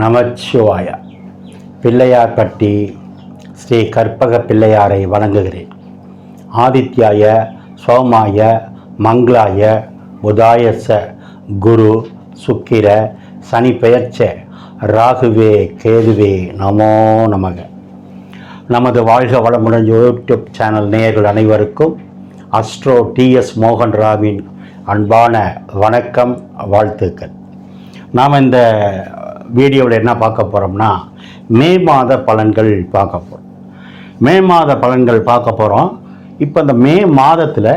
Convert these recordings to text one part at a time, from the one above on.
நமச்சிவாய. பிள்ளையார்பட்டி ஸ்ரீ கற்பக பிள்ளையாரை வணங்குகிறேன். ஆதித்யாய சோமாய மங்களாய புதாயச குரு சுக்கிர சனி பெயர்ச்ச ராகுவே கேதுவே நமோ நமக. நமது வாழ்க வளமுடன் யூடியூப் சேனல் நேயர்கள் அனைவருக்கும் அஸ்ட்ரோ டிஎஸ் மோகன் ராவின் அன்பான வணக்கம் வாழ்த்துக்கள். நாம் இந்த வீடியோவில் என்ன பார்க்க போகிறோம்னா மே மாத பலன்கள் பார்க்க போகிறோம் மே மாத பலன்கள் பார்க்க போகிறோம் இப்போ இந்த மே மாதத்தில்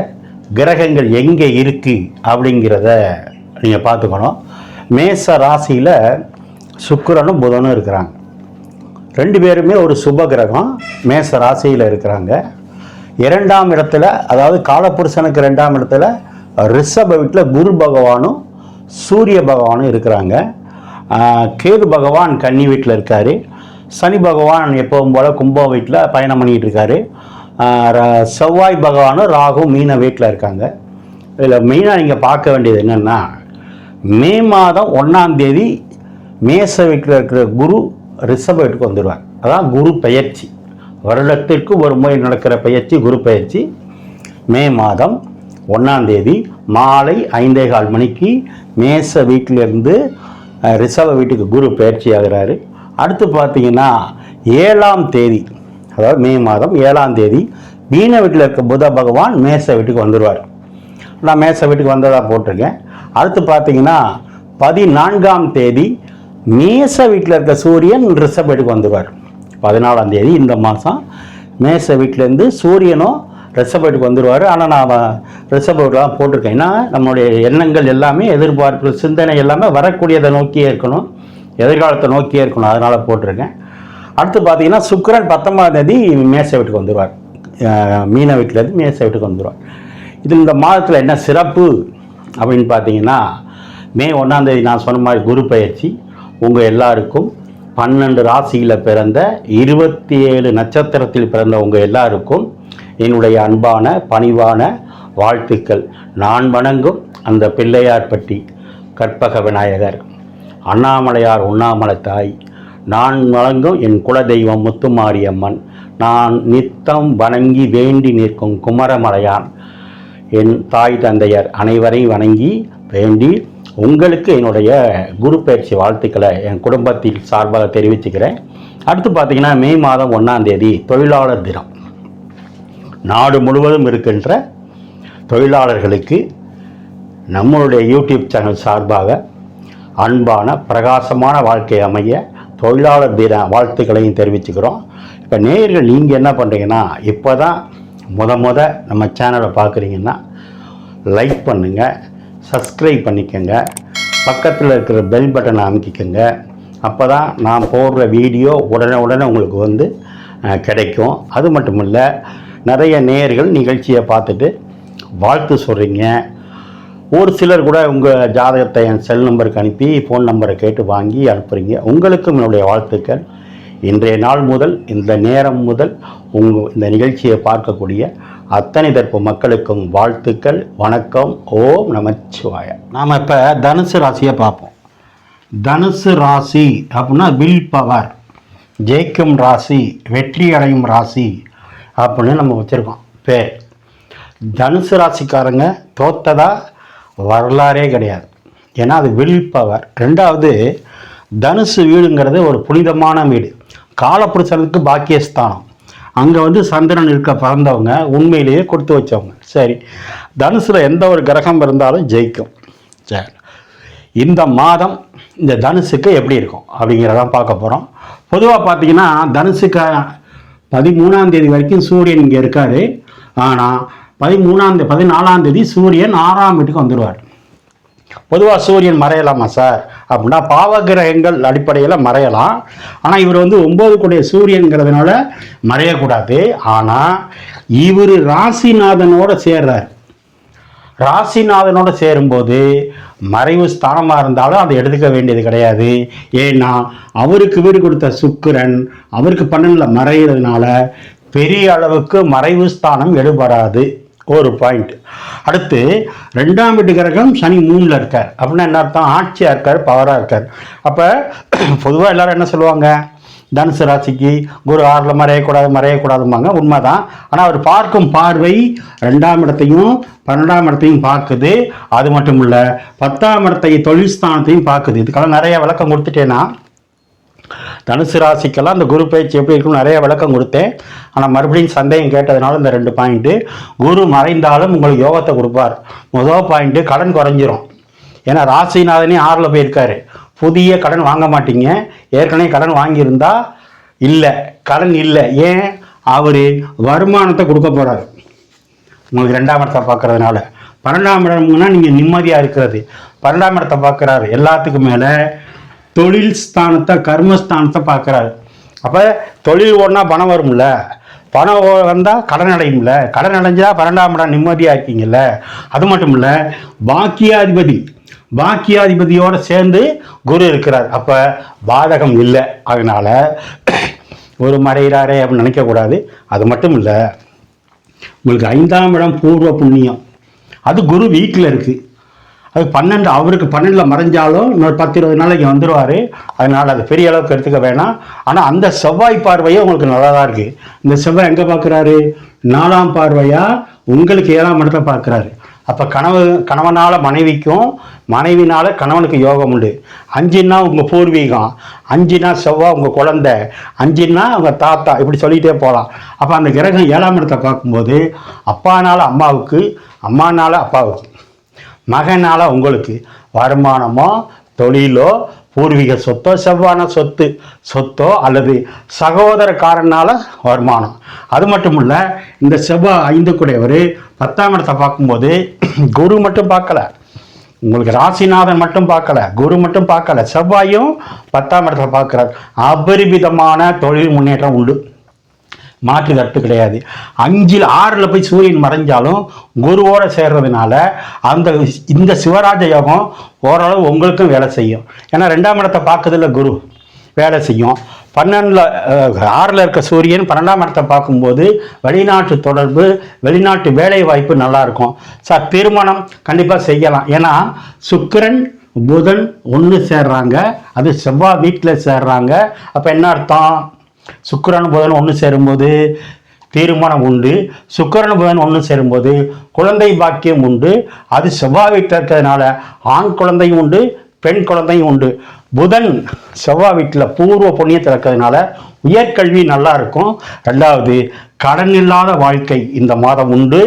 கிரகங்கள் எங்கே இருக்குது அப்படிங்கிறத நீங்கள் பார்த்துக்கணும். மேச ராசியில் சுக்கிரனும் புதனும் இருக்கிறாங்க. ரெண்டு பேருமே ஒரு சுப கிரகம் மேச ராசியில் இருக்கிறாங்க. இரண்டாம் இடத்துல அதாவது காலப்புருஷனுக்கு ரெண்டாம் இடத்துல ரிஷப வீட்டில் குரு பகவானும் சூரிய பகவானும் இருக்கிறாங்க. கேது பகவான் கன்னி வீட்டில் இருக்கார். சனி பகவான் எப்பவும் போல் கும்பம் வீட்டில் பயணம் பண்ணிகிட்டு இருக்காரு. ர- செவ்வாய் பகவானும் ராகு மீன வீட்டில் இருக்காங்க. இதில் மெயினாக நீங்கள் பார்க்க வேண்டியது என்னென்னா மே மாதம் ஒன்றாம் தேதி மேச வீட்டில் இருக்கிற குரு ரிஷப வீட்டுக்கு வந்துடுவார் அதான் குரு பெயர்ச்சி. வருடத்திற்கு ஒரு முறை நடக்கிற பயிற்சி குரு பயிற்சி மே மாதம் ஒன்றாம் தேதி மாலை ஐந்தே கால் மணிக்கு மேச வீட்டிலிருந்து ரிஷப வீட்டுக்கு குரு பயிற்சி ஆகிறாரு. அடுத்து பார்த்தீங்கன்னா ஏழாம் தேதி அதாவது மே மாதம் ஏழாம் தேதி மீன வீட்டில் இருக்க புத பகவான் மேச வீட்டுக்கு வந்துடுவார் நான் மேச வீட்டுக்கு வந்ததாக போட்டிருக்கேன். அடுத்து பார்த்தீங்கன்னா பதினான்காம் தேதி மேச வீட்டில் இருக்க சூரியன் ரிஷப வீட்டுக்கு வந்துடுவார் பதினாலாம் தேதி இந்த மாதம் மேச வீட்டிலேருந்து சூரியனும் ரிஷப வீட்டுக்கு வந்துடுவார் ஆனால் நான் ரிஷப வீட்டில் போட்டிருக்கேன். ஏன்னா நம்மளுடைய எண்ணங்கள் எல்லாமே எதிர்பார்ப்பு சிந்தனை எல்லாமே வரக்கூடியதை நோக்கியே இருக்கணும். எதிர்காலத்தை நோக்கியே இருக்கணும். அதனால் போட்டிருக்கேன். அடுத்து பார்த்தீங்கன்னா சுக்கரன் பத்தொன்பதாம் தேதி மேச வீட்டுக்கு வந்துடுவார் மீன வீட்டிலேருந்து மேச வீட்டுக்கு வந்துடுவார் இது இந்த மாதத்தில் என்ன சிறப்பு அப்படின்னு பார்த்தீங்கன்னா மே ஒன்றாம் தேதி நான் சொன்ன மாதிரி குரு பயிற்சி உங்கள் எல்லாருக்கும். பன்னெண்டு ராசியில் பிறந்த இருபத்தி ஏழு நட்சத்திரத்தில் பிறந்த உங்கள் எல்லாருக்கும் என்னுடைய அன்பான பணிவான வாழ்த்துக்கள். நான் வணங்கும் அந்த பிள்ளையார்பட்டி கற்பக விநாயகர் அண்ணாமலையார் உண்ணாமலை தாய். நான் வணங்கும் என் குலதெய்வம் முத்துமாரியம்மன். நான் நித்தம் வணங்கி வேண்டி நிற்கும் குமரமலையான். என் தாய் தந்தையர் அனைவரையும் வணங்கி வேண்டி உங்களுக்கு என்னுடைய குரு பயிற்சி வாழ்த்துக்களை என் குடும்பத்தில் சார்பாக தெரிவிச்சுக்கிறேன். அடுத்து பார்த்தீங்கன்னா மே மாதம் ஒன்றாம் தேதி தொழிலாளர் தினம். நாடு முழுவதும் இருக்கின்ற தொழிலாளர்களுக்கு நம்மளுடைய யூடியூப் சேனல் சார்பாக அன்பான பிரகாசமான வாழ்க்கை அமைய தொழிலாளர் தின வாழ்த்துக்களையும் தெரிவிச்சுக்கிறோம். இப்போ நேயர்கள் நீங்கள் என்ன பண்ணுறீங்கன்னா இப்போ தான் முத முத நம்ம சேனலை பார்க்குறீங்கன்னா லைக் பண்ணுங்கள் சப்ஸ்கிரைப் பண்ணிக்கோங்க பக்கத்தில் இருக்கிற பெல் பட்டனை அமைக்கிக்கோங்க. அப்போ தான் நான் போடுற வீடியோ உடனே உடனே உங்களுக்கு வந்து கிடைக்கும். அது மட்டும் இல்லை நிறைய நேயர்கள் நிகழ்ச்சியை பார்த்துட்டு வாழ்த்து சொல்கிறீங்க ஒரு சிலர் கூட உங்கள் ஜாதகத்தை என் செல் நம்பருக்கு அனுப்பி ஃபோன் நம்பரை கேட்டு வாங்கி அனுப்புகிறீங்க உங்களுக்கும் என்னுடைய வாழ்த்துக்கள். இன்றைய நாள் முதல் இந்த நேரம் முதல் உங்கள் இந்த நிகழ்ச்சியை பார்க்கக்கூடிய அத்தனை தரப்பு மக்களுக்கும் வாழ்த்துக்கள். வணக்கம். ஓம் நமச்சிவாய. நாம் இப்போ தனுசு ராசியை பார்ப்போம். தனுசு ராசி அப்படின்னா வில் பவர். ஜெயிக்கும் ராசி வெற்றி அடையும் ராசி அப்படின்னு நம்ம வச்சுருக்கோம். பேர். தனுசு ராசிக்காரங்க தோத்ததா வரலாறே கிடையாது. ஏன்னா அது வில் பவர் ரெண்டாவது தனுசு வீடுங்கிறது ஒரு புனிதமான வீடு. காலப்புருஷனுக்கு பாக்கியஸ்தானம். அங்கே வந்து சந்திரன் இருக்க பிறந்தவங்க உண்மையிலேயே கொடுத்து வச்சவங்க. சரி. தனுசில் எந்த ஒரு கிரகம் இருந்தாலும் ஜெயிக்கும். சரி. இந்த மாதம் இந்த தனுசுக்கு எப்படி இருக்கும் அப்படிங்கிறதான் பார்க்க போகிறோம் பொதுவாக பார்த்தீங்கன்னா தனுசுக்கு பதிமூணாம் தேதி வரைக்கும் சூரியன் இங்கே இருக்காரு. ஆனால் பதிமூணாம் தேதி பதினாலாம் தேதி சூரியன் ஆறாம் வீட்டுக்கு வந்துடுவார் பொதுவாக சூரியன் மறையலாமா சார்? அப்படின்னா பாவகிரகங்கள் அடிப்படையில் மறையலாம். ஆனால் இவர் வந்து ஒம்பது கூடிய சூரியன்கிறதுனால மறையக்கூடாது. ஆனால் இவர் ராசிநாதனோட சேர்றார். ராசிநாதனோட சேரும்போது மறைவு ஸ்தானமாக இருந்தாலும் அதை எடுத்துக்க வேண்டியது கிடையாது. ஏன்னா அவருக்கு வீடு கொடுத்த சுக்கிரன் அவருக்கு பன்னெண்டில் மறைகிறதுனால பெரிய அளவுக்கு மறைவு ஸ்தானம் எடுபடாது. ஒரு பாயிண்ட் அடுத்து ரெண்டாம் வீட்டு கிரகம் சனி மூணில் இருக்கார். அப்படின்னா என்ன அர்த்தம்? ஆட்சியாக இருக்கார் பவராக இருக்கார். அப்போ பொதுவாக எல்லாரும் என்ன சொல்லுவாங்க? தனுசு ராசிக்கு குரு ஆறில் மறையக்கூடாது மறையக்கூடாதும்பாங்க. உண்மைதான். ஆனால் அவர் பார்க்கும் பார்வை ரெண்டாம் இடத்தையும் பன்னெண்டாம் இடத்தையும் பார்க்குது. அது மட்டும் இல்லை பத்தாம் இடத்தை தொழில் ஸ்தானத்தையும் பார்க்குது. இதுக்கெல்லாம் நிறைய விளக்கம் கொடுத்துட்டேன்னா தனுசு ராசிக்கெல்லாம் அந்த குரு பயிற்சி எப்படி இருக்குன்னு நிறைய விளக்கம் கொடுத்தேன். ஆனால் மறுபடியும் சந்தேகம் கேட்டதுனால இந்த ரெண்டு பாயிண்ட்டு குரு மறைந்தாலும் உங்களுக்கு யோகத்தை கொடுப்பார். முதல் பாயிண்ட்டு கடன் குறைஞ்சிரும். ஏன்னா ராசிநாதனே ஆறில் போயிருக்காரு. புதிய கடன் வாங்க மாட்டீங்க. ஏற்கனவே கடன் வாங்கியிருந்தா இல்லை கடன் இல்லை. ஏன்? அவர் வருமானத்தை கொடுக்க போகிறாரு உங்களுக்கு ரெண்டாம் இடத்தை பார்க்குறதுனால. பன்னெண்டாம் இடம்னா நீங்கள் நிம்மதியாக இருக்கிறது. பன்னெண்டாம் இடத்தை பார்க்குறாரு. எல்லாத்துக்கும் மேலே தொழில் ஸ்தானத்தை கர்மஸ்தானத்தை பார்க்குறாரு. அப்போ தொழில் ஓடனா பணம் வரும்ல. பணம் வந்தால் கடன் அடையும்ல. கடன் அடைஞ்சால் பன்னெண்டாம் இடம் நிம்மதியாக இருக்கீங்கல்ல. அது மட்டும் இல்லை பாக்கியாதிபதி பாக்கியாதிபதியோடு சேர்ந்து குரு இருக்கிறார். அப்போ பாதகம் இல்லை. அதனால் ஒரு மறைகிறாரே அப்படின்னு நினைக்கக்கூடாது. அது மட்டும் இல்லை. உங்களுக்கு ஐந்தாம் இடம் பூர்வ புண்ணியம். அது குரு வீட்டில் இருக்குது அது பன்னெண்டு அவருக்கு பன்னெண்டில் மறைஞ்சாலும் இன்னொரு பத்து இருபது நாளைக்கு வந்துடுவார் அதனால் அது பெரிய அளவுக்கு எடுத்துக்க வேணாம். ஆனால் அந்த செவ்வாய் பார்வையே உங்களுக்கு நல்லா தான் இருக்குது இந்த செவ்வாய் எங்கே பார்க்குறாரு? நாலாம் பார்வையாக உங்களுக்கு ஏழாம் இடத்துல பார்க்குறாரு. அப்போ கணவ கணவனால் மனைவிக்கும் மனைவினால் கணவனுக்கு யோகம் உண்டு. அஞ்சுன்னா உங்கள் பூர்வீகம் அஞ்சுனா செவ்வாய் உங்கள் குழந்தை அஞ்சுன்னா உங்கள் தாத்தா இப்படி சொல்லிகிட்டே போகலாம் அப்போ அந்த கிரகம் ஏழாம் இடத்தை பார்க்கும்போது அப்பானால் அம்மாவுக்கு அம்மானால் அப்பாவுக்கு மகனால் உங்களுக்கு வருமானமோ தொழிலோ பூர்வீக சொத்தோ செவ்வான சொத்து சொத்தோ அல்லது சகோதரக்காரனால வருமானம். அது மட்டும் இல்லை இந்த செவ்வாய் ஐந்து கூடையவர் பத்தாம் இடத்தை பார்க்கும்போது குரு மட்டும் பார்க்கல. உங்களுக்கு ராசிநாதன் மட்டும் பார்க்கல. குரு மட்டும் பார்க்கல. செவ்வாயும் பத்தாம் இடத்துல பார்க்குறார். அபரிமிதமான தொழில் முன்னேற்றம் உண்டு. மாற்று கருத்து கிடையாது. அஞ்சில் ஆறில் போய் சூரியன் மறைஞ்சாலும் குருவோட சேர்றதுனால அந்த இந்த சிவராஜ யோகம் ஓரளவு உங்களுக்கும் வேலை செய்யும். ஏன்னா ரெண்டாம் இடத்தை பார்க்கறதுல குரு வேலை செய்யும். பன்னெண்டில் ஆறில் இருக்க சூரியன் பன்னெண்டாம் இடத்தை பார்க்கும்போது வெளிநாட்டு தொடர்பு வெளிநாட்டு வேலை வாய்ப்பு நல்லாயிருக்கும். சார் திருமணம் கண்டிப்பாக செய்யலாம். ஏன்னா சுக்கிரன் புதன் ஒன்று சேர்றாங்க. அது செவ்வாய் வீட்டில் சேர்றாங்க. அப்போ என்ன அர்த்தம்? சுக்கரன் புதன் ஒன்று சேரும்போது தீர்மானம் உண்டு. சுக்கரன் புதன் ஒன்று சேரும்போது குழந்தை பாக்கியம் உண்டு. அது செவ்வாய் வீட்டில் இருக்கிறதுனால ஆண் குழந்தையும் உண்டு பெண் குழந்தையும் உண்டு. புதன் செவ்வாய் வீட்டில் பூர்வ புண்ணியத்தில் இருக்கிறதுனால உயர்கல்வி நல்லா இருக்கும். ரெண்டாவது கடன் இல்லாத வாழ்க்கை இந்த மாதம் உண்டு.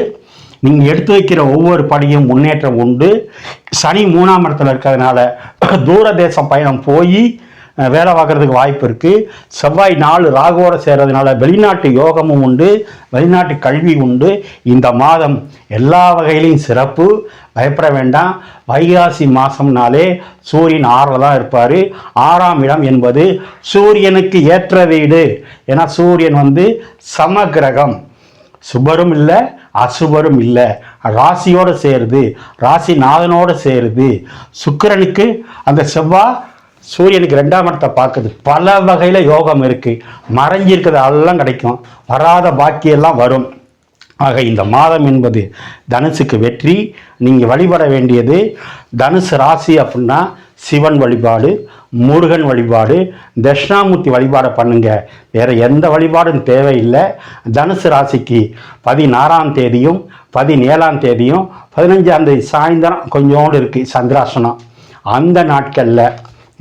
நீங்கள் எடுத்து வைக்கிற ஒவ்வொரு படியும் முன்னேற்றம் உண்டு. சனி மூணாம் இடத்துல இருக்கிறதுனால தூர தேசம் பயணம் போய் வேலை பார்க்கறதுக்கு வாய்ப்பு இருக்குது செவ்வாய் நாலு ராகுவோட சேர்றதுனால வெளிநாட்டு யோகமும் உண்டு வெளிநாட்டு கல்வி உண்டு. இந்த மாதம் எல்லா வகையிலையும் சிறப்பு. பயப்பட வேண்டாம். வைகாசி மாதம்னாலே சூரியன் ஆறில் தான் இருப்பார். ஆறாம் இடம் என்பது சூரியனுக்கு ஏற்ற வீடு. ஏன்னா சூரியன் வந்து சமகிரகம். சுபரும் இல்லை அசுபரும் இல்லை. ராசியோடு சேருது. ராசி நாதனோடு சேருது. சுக்கரனுக்கு அந்த செவ்வாய் சூரியனுக்கு ரெண்டாம் இடத்தை பார்க்குது. பல வகையில் யோகம் இருக்குது மறைஞ்சிருக்கிறது எல்லாம் கிடைக்கும். வராத பாக்கியெல்லாம் வரும். ஆக இந்த மாதம் என்பது தனுசுக்கு வெற்றி. நீங்கள் வழிபட வேண்டியது தனுசு ராசி அப்படின்னா சிவன் வழிபாடு முருகன் வழிபாடு தட்சிணாமூர்த்தி வழிபாடை பண்ணுங்க. வேற எந்த வழிபாடும் தேவையில்லை. தனுசு ராசிக்கு பதினாறாம் தேதியும் பதினேழாம் தேதியும் பதினஞ்சாம் தேதி சாயந்தரம் கொஞ்சோண்டு இருக்குது சந்திராசனம். அந்த நாட்களில்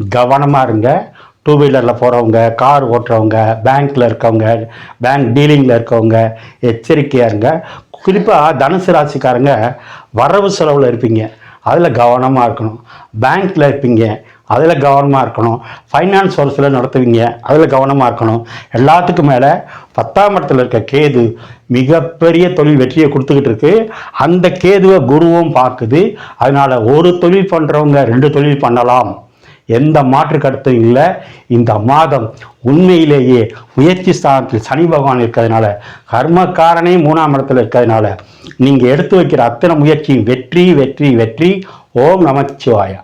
கவனமாக இருங்க. டூ வீலரில் போகிறவங்க கார் ஓட்டுறவங்க பேங்க்கில் இருக்கவங்க பேங்க் டீலிங்கில் இருக்கவங்க எச்சரிக்கையாக இருங்க. குறிப்பாக தனுசு ராசிக்காரங்க வரவு செலவில் இருப்பீங்க. அதில் கவனமாக இருக்கணும். பேங்க்கில் இருப்பீங்க. அதில் கவனமாக இருக்கணும். ஃபைனான்ஸ் சோர்ஸில் நடத்துவீங்க. அதில் கவனமாக இருக்கணும். எல்லாத்துக்கும் மேலே பத்தாம் இடத்துல இருக்க கேது மிகப்பெரிய தொழில் வெற்றியை கொடுத்துக்கிட்டு இருக்கு. அந்த கேதுவை குருவும் பார்க்குது. அதனால் ஒரு தொழில் பண்ணுறவங்க ரெண்டு தொழில் பண்ணலாம். எந்த மாற்று கருத்தும் இல்லை. இந்த மாதம் உண்மையிலேயே முயற்சி ஸ்தானத்தில் சனி பகவான் இருக்கிறதுனால கர்மக்காரனே மூணாம் இடத்துல இருக்கிறதுனால நீங்கள் எடுத்து வைக்கிற அத்தனை முயற்சியும் வெற்றி வெற்றி வெற்றி. ஓம் நமச்சிவாயா.